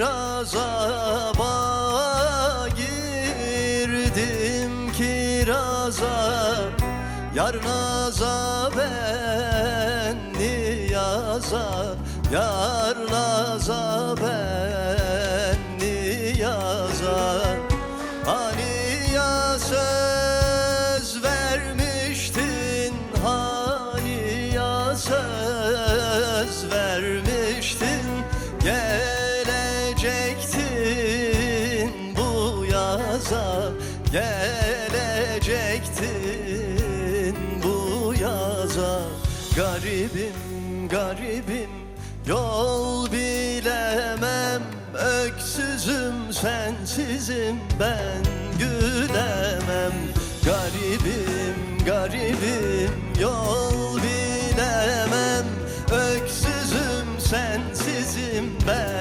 azaba girdim kiraza. Yar naza benni yaza Yar naza benni yaza Hani ya söz vermiştin Hani ya söz vermiştin. Gelecektin yaza Gelecektin bu yaza. Garibim garibim yol bilemem. Öksüzüm sensizim ben gülemem Garibim garibim yol bilemem. Öksüzüm sensizim ben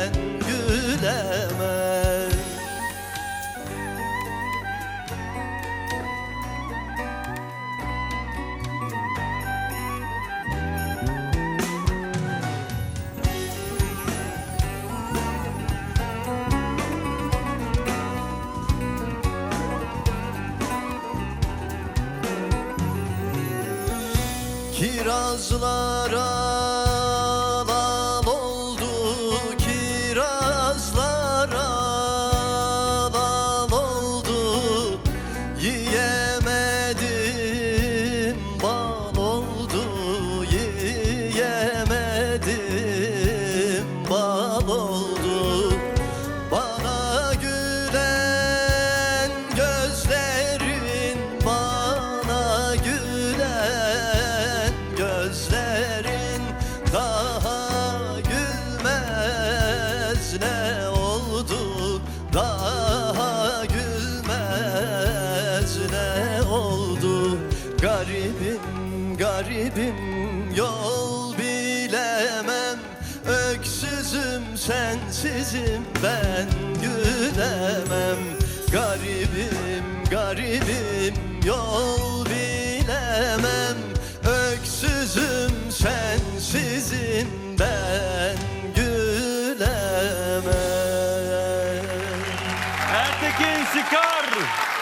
Kirazlara oldu Daha gülmez ne oldu? Garibim garibim yol bilemem. Öksüzüm sensizim ben gülemem. Garibim garibim yol ficar!